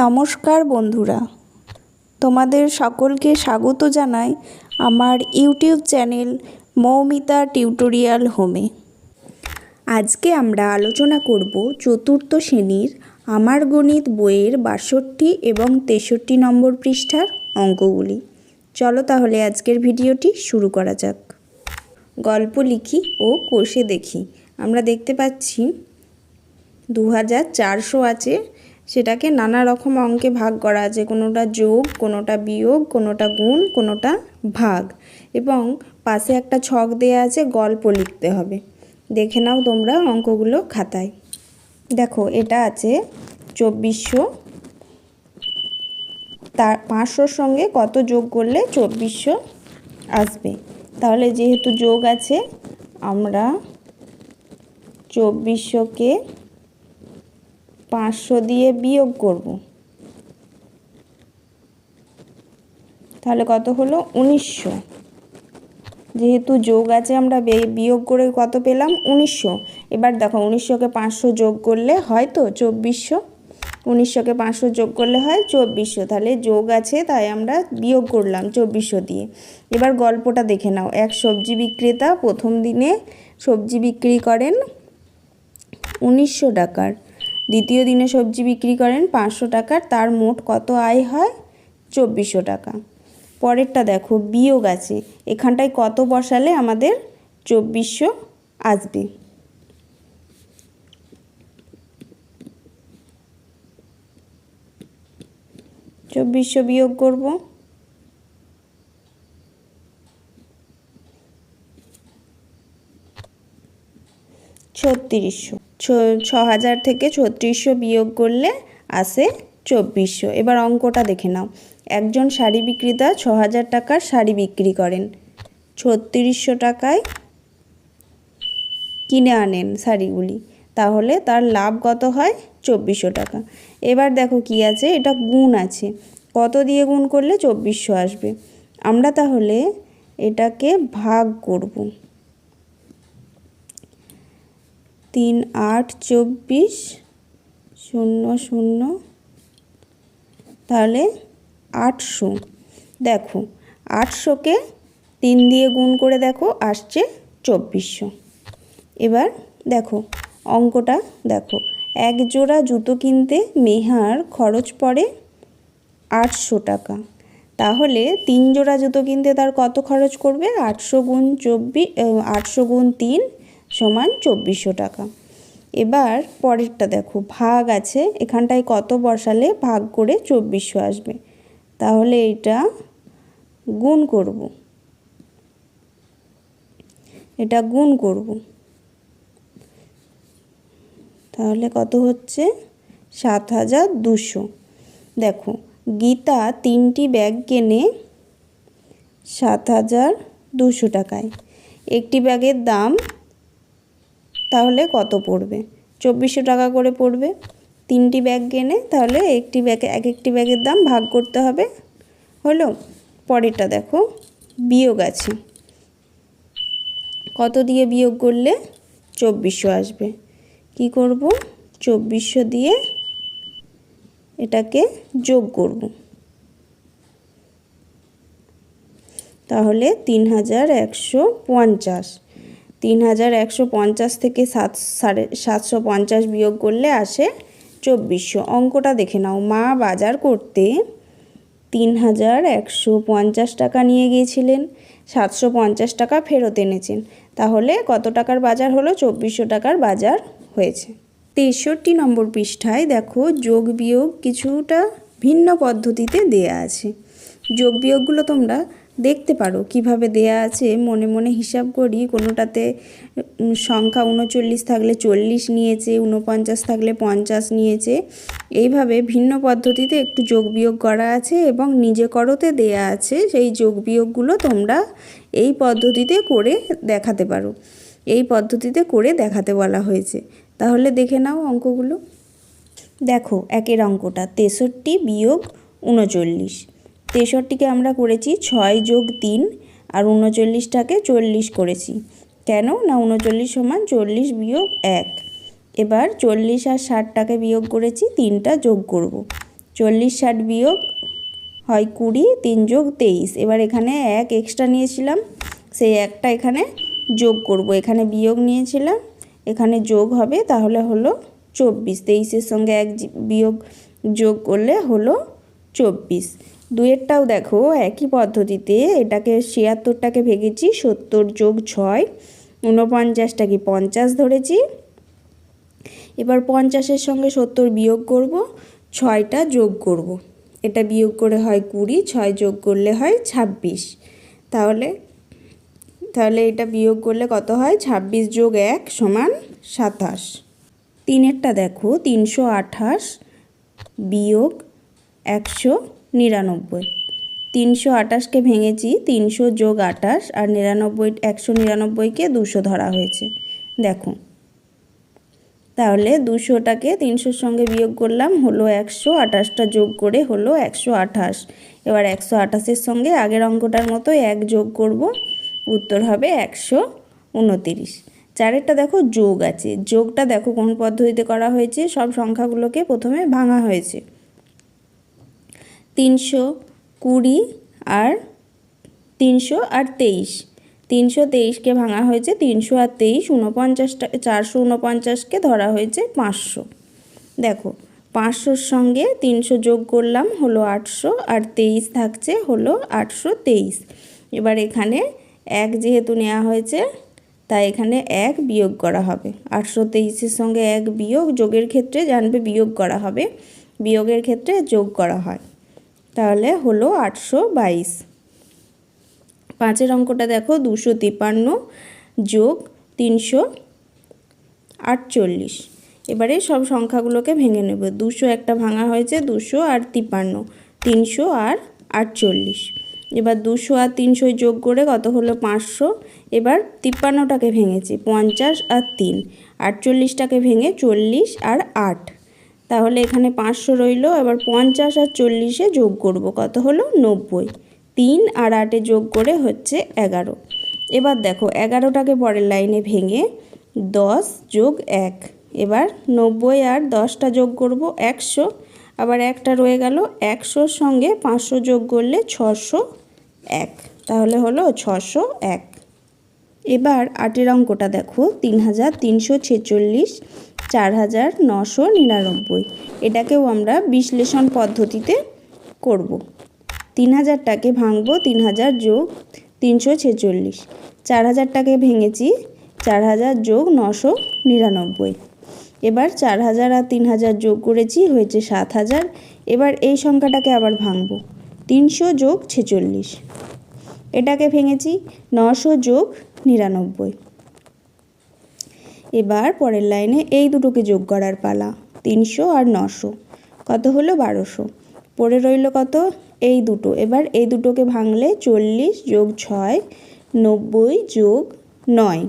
নমস্কার বন্ধুরা। তোমাদের সকলকে স্বাগত জানাই আমার ইউটিউব চ্যানেল মৌমিতা টিউটোরিয়াল হোমে। আজকে আমরা আলোচনা করব চতুর্থ শ্রেণির আমার গণিত বইয়ের বাষট্টি এবং তেষট্টি নম্বর পৃষ্ঠার অঙ্কগুলি। চলো তাহলে আজকের ভিডিওটি শুরু করা যাক। গল্প লিখি ও কোষে দেখি। আমরা দেখতে পাচ্ছি দু হাজার চারশো আছে সেটাকে নানা রকম অঙ্কে ভাগ করা আছে। কোনোটা যোগ, কোনোটা বিয়োগ, কোনোটা গুণ, কোনোটা ভাগ। এবং পাশে একটা ছক দেওয়া আছে, গল্প লিখতে হবে। দেখে নাও তোমরা অঙ্কগুলো খাতায়। দেখো, এটা আছে চব্বিশশো। তার পাঁচশোর সঙ্গে কত যোগ করলে চব্বিশশো আসবে? তাহলে যেহেতু যোগ আছে, আমরা চব্বিশশোকে পাঁচশো দিয়ে বিয়োগ করব। তাহলে কত হলো? উনিশশো। যেহেতু যোগ আছে, আমরা বিয়োগ করে কত পেলাম? উনিশশো। এবার দেখো, উনিশশোকে পাঁচশো যোগ করলে হয় তো চব্বিশশো? উনিশশোকে পাঁচশো যোগ করলে হয় চব্বিশশো। তাহলে যোগ আছে, তাই আমরা বিয়োগ করলাম চব্বিশশো দিয়ে। এবার গল্পটা দেখে নাও। এক সবজি বিক্রেতা প্রথম দিনে সবজি বিক্রি করেন উনিশশো টাকার। দ্বিতীয় দিনে সবজি বিক্রি করেন পাঁচশো টাকার, তার মোট কত আয় হয়? চব্বিশশো টাকা। পরেরটা দেখো, বিয়োগ আছে। এখানটায় কত বসালে আমাদের চব্বিশশো আসবে? চব্বিশশো বিয়োগ করব। ছত্রিশশো। ছ হাজার থেকে ছত্রিশশো বিয়োগ করলে আসে চব্বিশশো। এবার অঙ্কটা দেখে নাও। একজন শাড়ি বিক্রেতা ছ হাজার টাকার শাড়ি বিক্রি করেন। ছত্রিশশো টাকায় কিনে আনেন শাড়িগুলি। তাহলে তার লাভ কত হয়? চব্বিশশো টাকা। এবার দেখো কি আছে, এটা গুণ আছে। কত দিয়ে গুণ করলে চব্বিশশো আসবে? আমরা তাহলে এটাকে ভাগ করব। তিন আট চব্বিশ শূন্য শূন্য, তাহলে আটশো। দেখো, আটশোকে তিন দিয়ে গুণ করে দেখো, আসছে চব্বিশশো। এবার দেখো, অঙ্কটা দেখো। এক জোড়া জুতো কিনতে মেহার খরচ পড়ে আটশো টাকা। তাহলে তিন জোড়া জুতো কিনতে তার কত খরচ করবে? আটশো গুণ চব্বিশ আটশো গুণ তিন সমান চব্বিশশো টাকা। এবার পরেরটা দেখো, ভাগ আছে, এখানটায় কত বসালে ভাগ করে চব্বিশশো আসবে। তাহলে এটা গুণ করব। এটা গুণ করব। তাহলে কত হচ্ছে? সাত হাজার দুশো। দেখো, গীতা তিনটি ব্যাগ কেনে সাত হাজার দুশো টাকায়। একটি ব্যাগের দাম তাহলে কত পড়বে? চব্বিশশো টাকা করে পড়বে। তিনটি ব্যাগ কেনে, তাহলে একটি ব্যাগে এক একটি ব্যাগের দাম ভাগ করতে হবে। হলো, পরেরটা দেখো, বিয়োগ আছে। কত দিয়ে বিয়োগ করলে? চব্বিশশো আসবে। কি করব? চব্বিশশো দিয়ে এটাকে যোগ করব। তাহলে তিন হাজার একশো পঞ্চাশ। তিন হাজার একশো পঞ্চাশ থেকে সাত সাড়ে সাতশো পঞ্চাশ বিয়োগ করলে আসে চব্বিশশো। অঙ্কটা দেখে নাও। মা বাজার করতে তিন হাজার একশো পঞ্চাশ টাকা নিয়ে গিয়েছিলেন, সাতশো পঞ্চাশ টাকা ফেরত এনেছেন। তাহলে কত টাকার বাজার হলো? চব্বিশশো টাকার বাজার হয়েছে। তেষট্টি নম্বর পৃষ্ঠায় দেখো, যোগ বিয়োগ কিছুটা ভিন্ন পদ্ধতিতে দেয়া আছে। যোগ বিয়োগগুলো তোমরা দেখতে পারো কীভাবে দেয়া আছে। মনে মনে হিসাব করি, কোনোটাতে সংখ্যা উনচল্লিশ থাকলে চল্লিশ নিয়েছে, উনপঞ্চাশ থাকলে পঞ্চাশ নিয়েছে। এইভাবে ভিন্ন পদ্ধতিতে একটু যোগ বিয়োগ করা আছে এবং নিজে করতে দেয়া আছে, সেই যোগ বিয়োগগুলো তোমরা এই পদ্ধতিতে করে দেখাতে পারো। এই পদ্ধতিতে করে দেখাতে বলা হয়েছে। তাহলে দেখে নাও অঙ্কগুলো। দেখো, একের অঙ্কটা তেষট্টি বিয়োগ উনচল্লিশ। তেষট্টিকে আমরা করেছি ছয় যোগ তিন, আর উনচল্লিশটাকে চল্লিশ করেছি। কেন? না উনচল্লিশ সমান চল্লিশ বিয়োগ এক। এবার চল্লিশ আর ষাটটাকে বিয়োগ করেছি, তিনটা যোগ করব। চল্লিশ ষাট বিয়োগ হয় কুড়ি, তিন যোগ তেইশ। এবার এখানে এক এক্সট্রা নিয়েছিলাম, সেই একটা এখানে যোগ করব। এখানে বিয়োগ নিয়েছিলাম, এখানে যোগ হবে, তাহলে হলো চব্বিশ। তেইশের সঙ্গে এক বিয়োগ যোগ করলে হলো চব্বিশ। দুয়েরটাও দেখো, একই পদ্ধতিতে এটাকে ছিয়াত্তরটাকে ভেঙেছি, সত্তর যোগ ছয় ঊনপঞ্চাশটাকে পঞ্চাশ ধরেছি। এবার পঞ্চাশের সঙ্গে সত্তর বিয়োগ করব, ছয়টা যোগ করব। এটা বিয়োগ করে হয় কুড়ি, ছয় যোগ করলে হয় ছাব্বিশ। তাহলে তাহলে এটা বিয়োগ করলে কত হয়? ছাব্বিশ যোগ এক সমান সাতাশ। তিনেরটা দেখো, তিনশো আঠাশ বিয়োগ একশো নিরানব্বই। তিনশো আঠাশকে ভেঙেছি, তিনশো যোগ আঠাশ আর নিরানব্বই, একশো নিরানব্বইকে দুশো ধরা হয়েছে। দেখো। তাহলে দুশোটাকে তিনশোর সঙ্গে বিয়োগ করলাম, হলো একশো আঠাশটা যোগ করে হলো একশো আঠাশ। এবার একশো আঠাশের সঙ্গে আগের অঙ্কটার মতো এক যোগ করব, উত্তর হবে একশো উনতিরিশ। চারেরটা দেখো যোগ আছে। যোগটা দেখো কোন পদ্ধতিতে করা হয়েছে, সব সংখ্যাগুলোকে প্রথমে ভাঙা হয়েছে। তিনশো কুড়ি আর তিনশো আর তেইশ। তিনশো তেইশকে ভাঙা হয়েছে, তিনশো আর তেইশ উনপঞ্চাশটা চারশো উনপঞ্চাশকে ধরা হয়েছে পাঁচশো। দেখো, পাঁচশোর সঙ্গে তিনশো যোগ করলাম, হলো আটশো, আর তেইশ থাকছে হলো আটশো তেইশ। এবার এখানে এক যেহেতু নেওয়া হয়েছে, তাই এখানে এক বিয়োগ করা হবে। আটশো তেইশের সঙ্গে এক বিয়োগ, যোগের ক্ষেত্রে জানবে বিয়োগ করা হবে। বিয়োগের ক্ষেত্রে যোগ করা হয়। তাহলে হলো আটশো বাইশ। পাঁচের অঙ্কটা দেখো, দুশো তিপান্ন যোগ তিনশো আটচল্লিশ। এবারে সব সংখ্যাগুলোকে ভেঙে নেব। দুশো একটা ভাঙা হয়েছে, দুশো আর তিপান্ন তিনশো আর আটচল্লিশ। এবার দুশো আর তিনশো যোগ করে কত হলো পাঁচশো? এবার তিপ্পান্নটাকে ভেঙেছি, পঞ্চাশ আর তিন, আটচল্লিশটাকে ভেঙে চল্লিশ আর আট। তাহলে এখানে পাঁচশো রইল, এবার পঞ্চাশ আর চল্লিশে যোগ করব, কত হলো? নব্বই। তিন আর আটে যোগ করে হচ্ছে এগারো। এবার দেখো, এগারোটাকে পরের লাইনে ভেঙে দশ যোগ এক। এবার নব্বই আর দশটা যোগ করব একশো। আবার একটা রয়ে গেল, একশোর সঙ্গে পাঁচশো যোগ করলে ছশো এক। তাহলে হলো ছশো এক। এবার আটের অঙ্কটা দেখো, তিন হাজার তিনশো ছেচল্লিশ চার হাজার নশো নিরানব্বই। এটাকেও আমরা বিশ্লেষণ পদ্ধতিতে করব। তিন হাজারটাকে ভাঙবো, তিন হাজার যোগ তিনশো ছেচল্লিশ। চার হাজারটাকে ভেঙেছি, চার হাজার যোগ নশো নিরানব্বই। এবার চার হাজার আর তিন হাজার যোগ করেছি, হয়েছে সাত হাজার। এবার এই সংখ্যাটাকে আবার ভাঙবো, তিনশো যোগ ছেচল্লিশ। এটাকে ভেঙেছি, নশো যোগ নিরানব্বই। এবার পরের লাইনে এই দুটোকে যোগ করার পালা, তিনশো আর নশো। কত হলো? বারোশো। পড়ে রইল কত? এই দুটো। এবার এই দুটোকে ভাঙলে চল্লিশ যোগ ছয়, নব্বই যোগ নয়।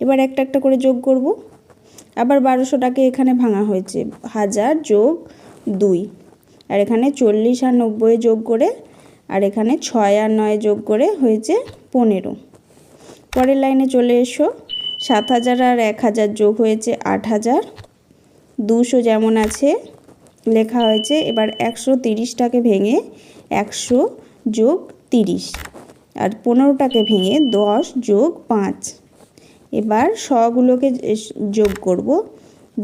এবার একটা একটা করে যোগ করব। আবার বারোশোটাকে এখানে ভাঙা হয়েছে, হাজার যোগ দুই। আর এখানে চল্লিশ আর নব্বই যোগ করে, আর এখানে ছয় আর নয় যোগ করে হয়েছে পনেরো। পরের লাইনে চলে এসো। সাত হাজার আর এক হাজার যোগ হয়েছে আট হাজার। দুশো যেমন আছে, লেখা হয়েছে, এবার একশো তিরিশটাকে ভেঙে একশো যোগ তিরিশ। আর পনেরোটাকে ভেঙে দশ যোগ পাঁচ। এবার শগুলোকে যোগ করব,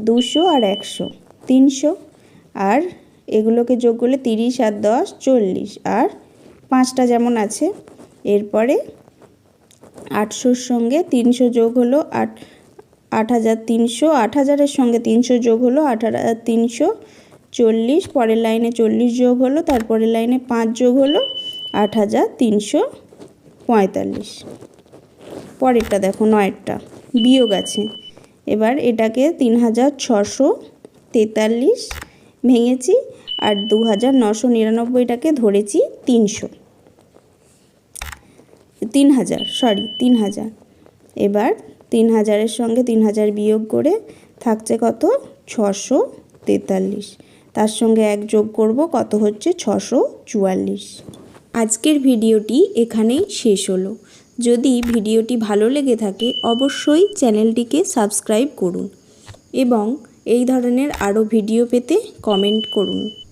দুশো আর একশো, তিনশো। আর এগুলোকে যোগ করলে তিরিশ আর দশ, চল্লিশ। আর পাঁচটা যেমন আছে, এরপরে আটশোর সঙ্গে তিনশো যোগ হলো আট আট হাজার তিনশো, আট হাজারের সঙ্গে তিনশো যোগ হলো আট হাজার তিনশো চল্লিশ, পরের লাইনে চল্লিশ যোগ হলো, তারপরের লাইনে পাঁচ যোগ হলো আট হাজার তিনশো পঁয়তাল্লিশ। পরেরটা দেখো নয়েরটা, বিয়োগ আছে। এবার এটাকে তিন হাজার ছশো তেতাল্লিশ ভেঙেছি আর দু হাজার নশো নিরানব্বইটাকে ধরেছি তিনশো। তিন হাজার সরি তিন হাজার এবার তিন হাজারের সঙ্গে তিন হাজার বিয়োগ করে থাকছে কত? ছশো তেতাল্লিশ। তার সঙ্গে এক যোগ করব কত হচ্ছে? ছশো চুয়াল্লিশ। আজকের ভিডিওটি এখানেই শেষ হলো। যদি ভিডিওটি ভালো লেগে থাকে, অবশ্যই চ্যানেলটিকে সাবস্ক্রাইব করুন এবং এই ধরনের আরও ভিডিও পেতে কমেন্ট করুন।